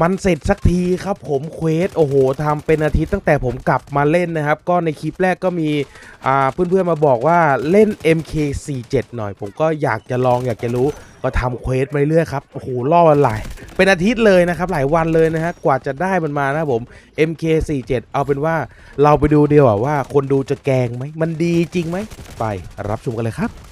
มันเสร็จสักทีครับผมเควสโอ้โหทำเป็นอาทิตย์ตั้งแต่ผมกลับมาเล่นนะครับ ก็ในคลิปแรกก็มีอ่าเพื่อนๆมาบอกว่าเล่น MK47 หน่อย ผมก็อยากจะลองอยากจะรู้ก็ทำเควสไปเรื่อยครับโอ้โหล่อหลายเป็นอาทิตย์เลยนะครับ หลายวันเลยนะฮะกว่าจะได้มันมานะผม MK47 เอาเป็นว่าเราไปดูเดียวว่าคนดูจะแกล้งไหมมันดีจริงไหมไปรับชมกันเลยครับ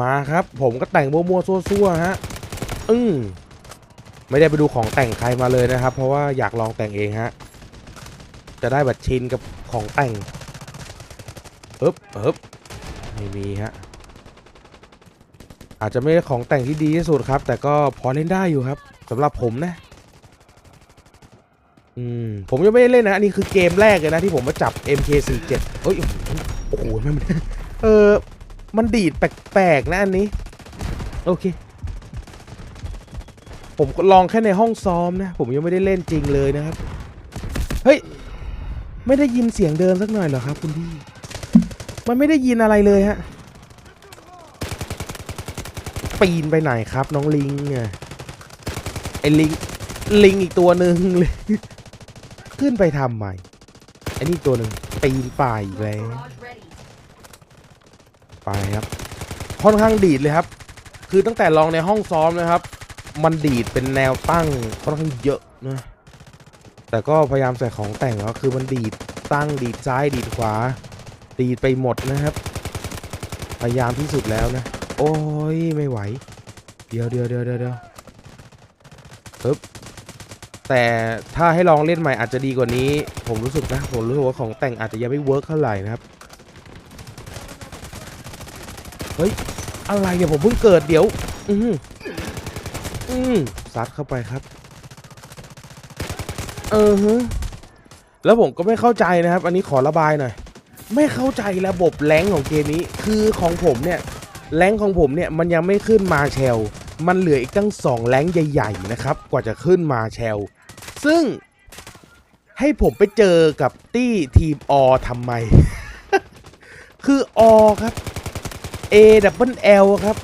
มาครับ ผมก็แต่งมั่วๆซั่วๆฮะอืมไม่ได้ไปดูของแต่งใครมาเลยนะครับ เพราะว่าอยากลองแต่งเองฮะจะได้แบบชินกับของแต่งเอ๊บเอ๊บไม่มีฮะอาจจะไม่ใช่ของแต่งที่ดีที่สุดครับ แต่ก็พอเล่นได้อยู่ครับสำหรับผมนะอืมผมยังไม่ได้เล่นนะอันนี้คือเกมแรกเลยนะที่ผมมาจับ MK47 เอ้ยโอ้โหไมันเออ มันดีดแปลกๆนะอันนี้ โอเค ผมลองแค่ในห้องซ้อมนะ ผมยังไม่ได้เล่นจริงเลยนะครับ เฮ้ย ไม่ได้ยินเสียงเดินสักหน่อยเหรอครับ คุณพี่ มันไม่ได้ยินอะไรเลยฮะ ปีนไปไหนครับ น้องลิงอะไอ้ลิง ลิงอีกตัวหนึ่งเลย ขึ้นไปทำใหม่อ้นี่อีกตัวหนึ่งปีนป่ายอีกแล้ว ไปครับค่อนข้างดีดเลยครับ คือตั้งแต่ลองในห้องซ้อมนะครับ มันดีดเป็นแนวตั้งค่อนข้างเยอะนะแต่ก็พยายามใส่ของแต่งแล้วคือมันดีดตั้งดีดซ้ายดีดขวา ดีดไปหมดนะครับ พยายามที่สุดแล้วนะ โอ้ยไม่ไหว เดี๋ยวเดี๋ยวเดี๋ยวเดี๋ยวเดี๋ยวปึ๊บแต่ถ้าให้ลองเล่นใหม่อาจจะดีกว่านี้ ผมรู้สึกนะ ผมรู้สึกว่าของแต่งอาจจะยังไม่เวิร์กเท่าไหร่นะครับ เฮ้ย อะไรเนี่ยผมเพิ่งเกิดเดี๋ยว อือหืออืมซัดเข้าไปครับ เออฮึแล้วผมก็ไม่เข้าใจนะครับ อันนี้ขอระบายหน่อย ไม่เข้าใจระบบแรงของเกมนี้ คือของผมเนี่ย แรงของผมเนี่ย มันยังไม่ขึ้นมาแชล มันเหลืออีกตั้งสองแรงใหญ่ๆนะครับ กว่าจะขึ้นมาแชล ซึ่งให้ผมไปเจอกับตี้ทีมอทำไม คืออครับ A double L ครับ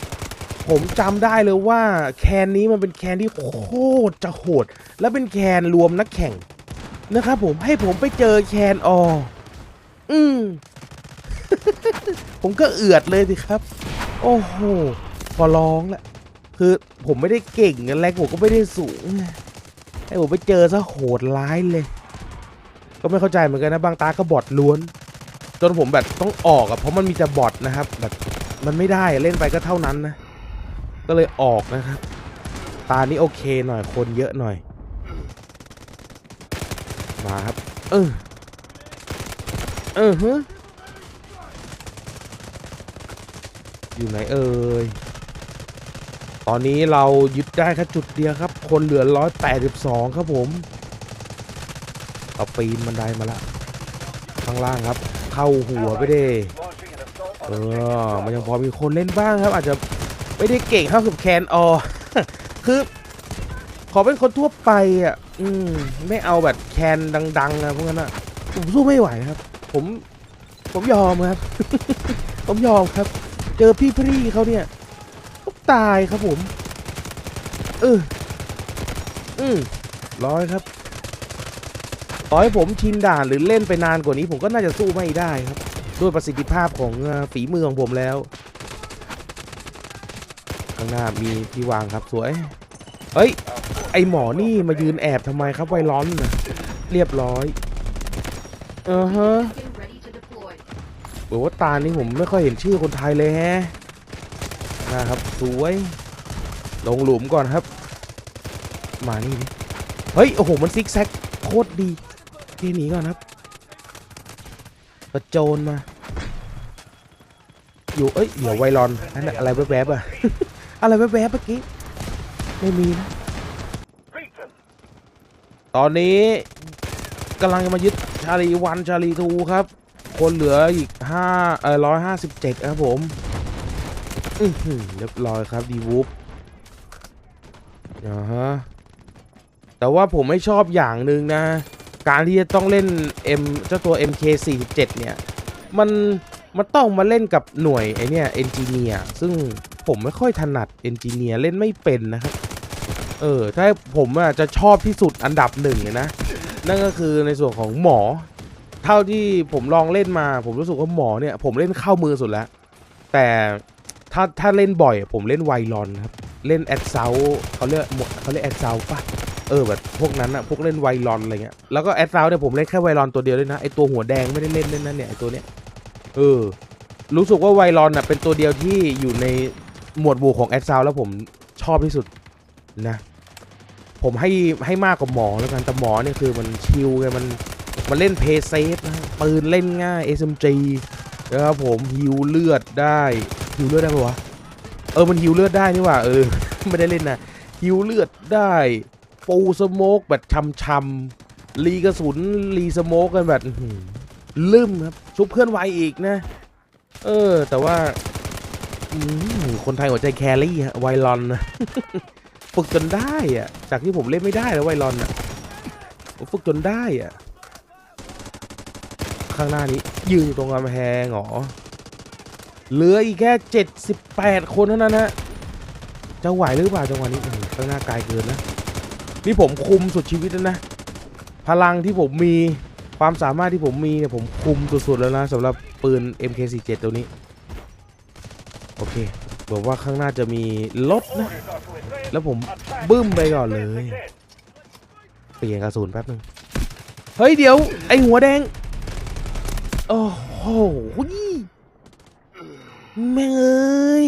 ผมจำได้เลยว่าแคนนี้มันเป็นแคนที่โคตรจะโหด และเป็นแคนรวมนักแข่งนะครับผมให้ผมไปเจอแคนออืมผมก็เอือดเลยสิครับ โอ้โหพอร้องแหละคือผมไม่ได้เก่งกันแรงผมก็ไม่ได้สูงให้ผมไปเจอซะโหดร้ายเลย ก็ไม่เข้าใจเหมือนกันนะบางตาก็บอดล้วน จนผมแบบต้องออกอะเพราะมันมีแต่บอทนะครับแบบ มันไม่ได้เล่นไปก็เท่านั้นนะ ก็เลยออกนะครับ ตานี้โอเคหน่อยคนเยอะหน่อย มาครับ เออ เออฮะอยู่ไหนเอ่ย ตอนนี้เรายึดได้แค่จุดเดียวครับ คนเหลือร้อยแปดสิบสองครับผมเอาปีนบันไดมาละ ข้างล่างครับ เข้าหัวไปเด้ ออมันยังพอมีคนเล่นบ้างครับ อาจจะไม่ได้เก่งเท่ากับแคนอคือ ขอเป็นคนทั่วไปอะ อืมไม่เอาแบบแคนดังๆอะพวกนั้นอะผมสู้ไม่ไหวครับ ผม ผมยอมครับ ผมยอมครับ เจอพี่พรีเขาเนี่ยต้อตายครับผม เอออืมร้อยครับต่อให้ผมชินด่านหรือเล่นไปนานกว่านี้ ผมก็น่าจะสู้ไม่ได้ครับ ด้วยประสิทธิภาพของฝีมือของผมแล้ว ข้างหน้ามีที่วางครับสวย เฮ้ย ไอหมอนี่มายืนแอบทำไมครับไวร้อนนะเรียบร้อยเออฮะบอกว่าตานี้ผมไม่ค่อยเห็นชื่อคนไทยเลยแฮะนะครับสวย ลงหลุมก่อนครับ มานี่ดิเฮ้ย โอ้โห มันซิกแซกโคตรดีทีหนีก่อนครับกระโจนมา อยู่เอ้ยเดี๋ยวไวรอนนั่นอะไรแวบๆอะอะไรแวบๆเมื่อกี้ ไม่มีนะ ตอนนี้กำลังจะมายึดชาลีวันชาลีทูครับ คนเหลืออีกห้าเออร้อยห้าสิบเจ็ดครับผมอือหือเรียบร้อยครับดีวูฟอ่าฮะแต่ว่าผมไม่ชอบอย่างหนึ่งนะ การที่จะต้องเล่น M เจ้าตัว MK47 เนี่ย มัน มันต้องมาเล่นกับหน่วยไอเนี่ยเอนจิเนียร์ซึ่งผมไม่ค่อยถนัดเอนจิเนียร์เล่นไม่เป็นนะครับเออถ้าผมอะจะชอบที่สุดอันดับหนึ่งเลยนะ นั่นก็คือในส่วนของหมอ เท่าที่ผมลองเล่นมา ผมรู้สึกว่าหมอเนี่ย ผมเล่นเข้ามือสุดแล้ว แต่ถ้าถ้าเล่นบ่อย ผมเล่นไวรอนครับเล่นแอดเซาเขาเรียกเขาเรียกแอดเซาปะเออแบบพวกนั้นอะพวกเล่นไวรอนอะไรเงี้ยแล้วก็แอดเซาเนี่ยผมเล่นแค่ไวรอนตัวเดียวด้วยนะไอตัวหัวแดงไม่ได้เล่นเล่นนั่นเนี่ยไอตัวเนี้ย เออ รู้สึกว่าไวรอนอะเป็นตัวเดียวที่อยู่ในหมวดหมู่ของแอดซาวแล้วผมชอบที่สุดนะ ผมให้ให้มากกว่าหมอแล้วกันแต่หมอเนี่ยคือมันชิลไงมันมันเล่นเพย์เซฟนะปืนเล่นง่าย SMG นะครับผมฮิวเลือดได้ฮิวเลือดได้ปะวะเออมันฮิวเลือดได้นี่ว่าเออไม่ได้เล่นนะฮิวเลือดได้ฟูสโมกแบบช่ำๆรีกระสุนรีสโมกกันแบบ ลืมครับชุบเพื่อนไวอีกนะ เออ แต่ว่าคนไทยหัวใจแครี่ฮะไวรอนนะฝึกจนได้อะจากที่ผมเล่นไม่ได้แล้วไวรอนอะฝึกจนได้อะข้างหน้านี้ ยืนอยู่ตรงกำแพงเหรอเหลืออีกแค่ 78 คนเท่านั้นฮะจะไหวหรือเปล่าจังหวะนี้ต้อหือข้างหน้าไกลเกินนะนี่ผมคุมสุดชีวิตแล้วนะ พลังที่ผมมี ความสามารถที่ผมมีเนี่ยผมคุมสุดๆแล้วนะสำหรับปืน MK47 ตัวนี้ โอเคบอกว่าข้างหน้าจะมีรถนะ แล้วผมบึ้มไปก่อนเลย เปลี่ยนกระสุนแป๊บนึง เฮ้ย เดี๋ยว ไอหัวแดง โอ้โหแม่งเอ้ย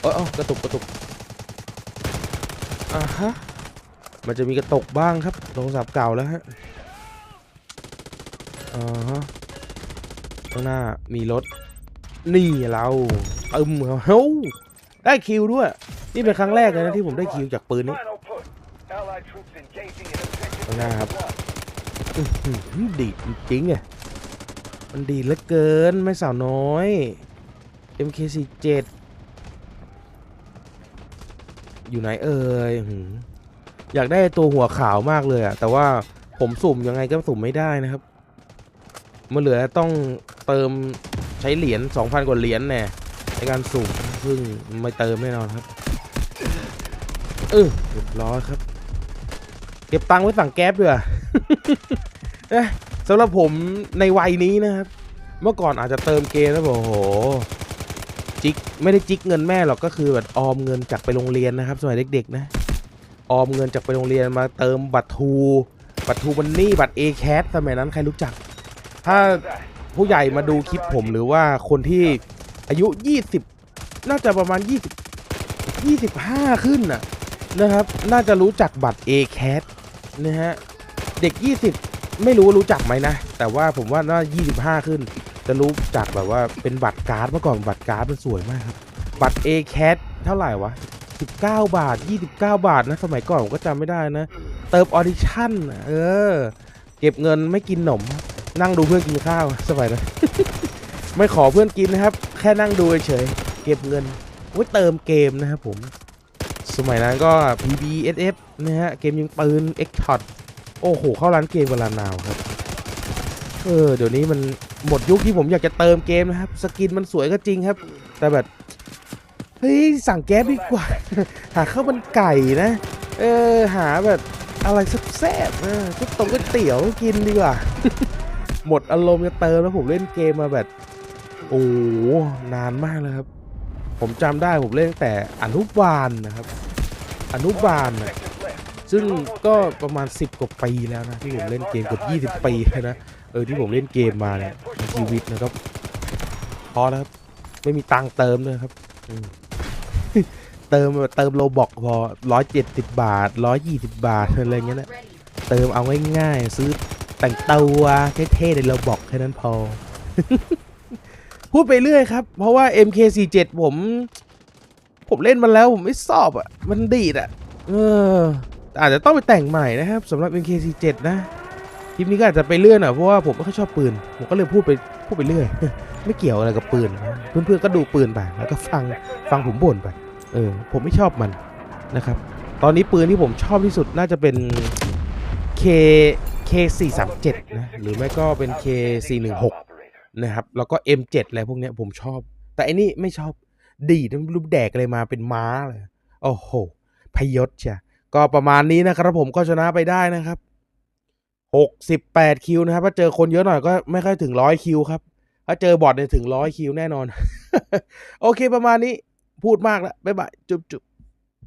เอยเอยกระตุกกระตุกอ่าฮะ มันจะมีกระตกบ้างครับโทรศัพท์เก่าแล้วฮะอ่าฮะข้างหน้ามีรถ นี่เราตึมเขาเฮ้ยได้คิวด้วย นี่เป็นครั้งแรกเลยนะที่ผมได้คิวจากปืนนี้ข้างหน้าครับดีดจริงอะมันดีเหลือเกินไม่สาวน้อย MK47 อยู่ไหนเอ่ย อยากได้ตัวหัวขาวมากเลยอะแต่ว่าผมสุ่มยังไงก็สุ่มไม่ได้นะครับ มันเหลือต้องเติมใช้เหรียญ2,000 กว่าเหรียญแน่ในการสุ่มซึ่งไม่เติมแน่นอนครับเออเรียบร้อยครับ เก็บตังค์ไว้สั่งแก๊ปด้วยเอ๊ะสำหรับผมในวัยนี้นะครับ เมื่อก่อนอาจจะเติมเกมแล้วบอกโอ้โหจิกไม่ได้จิกเงินแม่หรอกก็คือแบบออมเงินจากไปโรงเรียนนะครับ สมัยเด็กๆนะ ออมเงินจากไปโรงเรียนมาเติมบัตรทู บัตรทูมันนี่บัตร a c a t สมัยนั้นใครรู้จัก ถ้าผู้ใหญ่มาดูคลิปผมหรือว่าคนที่อายุ 20 น่าจะประมาณ 20 25 ขึ้นน่ะนะครับ น่าจะรู้จักบัตร a c a t นะฮะ เด็ก 20 ไม่รู้รู้จักไหมนะ แต่ว่าผมว่าน่า 25 ขึ้น จะรู้จักแบบว่าเป็นบัตรการ์ดเมื่อก่อนบัตรการ์ดมันสวยมากครับ บัตร a c a t เท่าไหร่วะ 19 บาท 29 บาทนะ สมัยก่อนผมก็จำไม่ได้นะ เติมออดิชั่นเออ เก็บเงินไม่กินหนม นั่งดูเพื่อนกินข้าวสบายนะไม่ขอเพื่อนกินนะครับ แค่นั่งดูเฉยเก็บเงินไว้เติมเกมนะครับผม สมัยนั้นก็ PBSF นะฮะ เกมยิงปืน X Shot โอ้โห เข้าร้านเกมเวลานาวครับ เออ เดี๋ยวนี้มันหมดยุคที่ผมอยากจะเติมเกมนะครับ สกินมันสวยก็จริงครับ แต่แบบ เฮ้ยสั่งแก๊บดีกว่า หาข้าวมันไก่นะ เออหาแบบอะไรแซ่บๆเออก๋วยตงก๋วยเตี๋ยวกินดีกว่า หมดอารมณ์จะเติมแล้วผมเล่นเกมมาแบบโอ้นานมากเลยครับ ผมจำได้ผมเล่นแต่อนุบาลนะครับ อนุบาลนะซึ่งก็ประมาณ 10 กว่าปีแล้วนะ ที่ผมเล่นเกมเกือบ20 ปีนะเออที่ผมเล่นเกมมาเนี่ยในชีวิตนะครับพอแล้วครับ ไม่มีตังค์เติมเลยครับอืม เติมเติมโลบอกพอร้อยเจ็ดสิบบาทร้อยยี่สิบบาทอะไรเงี้ยนะเติมเอาง่ายๆ ซื้อแต่งตัวเท่ๆในโลบอกแค่นั้นพอ พูดไปเรื่อยครับ เพราะว่า MK47 ผม ผมเล่นมันแล้วผมไม่ชอบอะ มันดีดอะ เออ อาจจะต้องไปแต่งใหม่นะครับสำหรับ MK47 นะคลิปนี้ก็อาจจะไปเลื่อนหน่อยเพราะว่าผมไม่ค่อยชอบปืน ผมก็เลยพูดไปพูดไปเรื่อย ไม่เกี่ยวอะไรกับปืน เพื่อนๆก็ดูปืนไปแล้วก็ฟังฟังผมบ่นไป เออผมไม่ชอบมันนะครับ ตอนนี้ปืนที่ผมชอบที่สุดน่าจะเป็น K K437 นะหรือไม่ก็เป็น K416 นะครับแล้วก็ M7 อะไรพวกเนี้ยผมชอบ แต่อันนี้ไม่ชอบดีดมันรูปแดกอะไรมาเป็นม้าเลยโอ้โหพยศเชียก็ประมาณนี้นะครับผมก็ชนะไปได้นะครับ68คิวนะครับถ้าเจอคนเยอะหน่อยก็ไม่ค่อยถึง100คิวครับถ้าเจอบอทเนี่ยถึง100คิวแน่นอน โอเคประมาณนี้ พูดมากแล้วบ๊ายบายจุ๊บจุ๊บ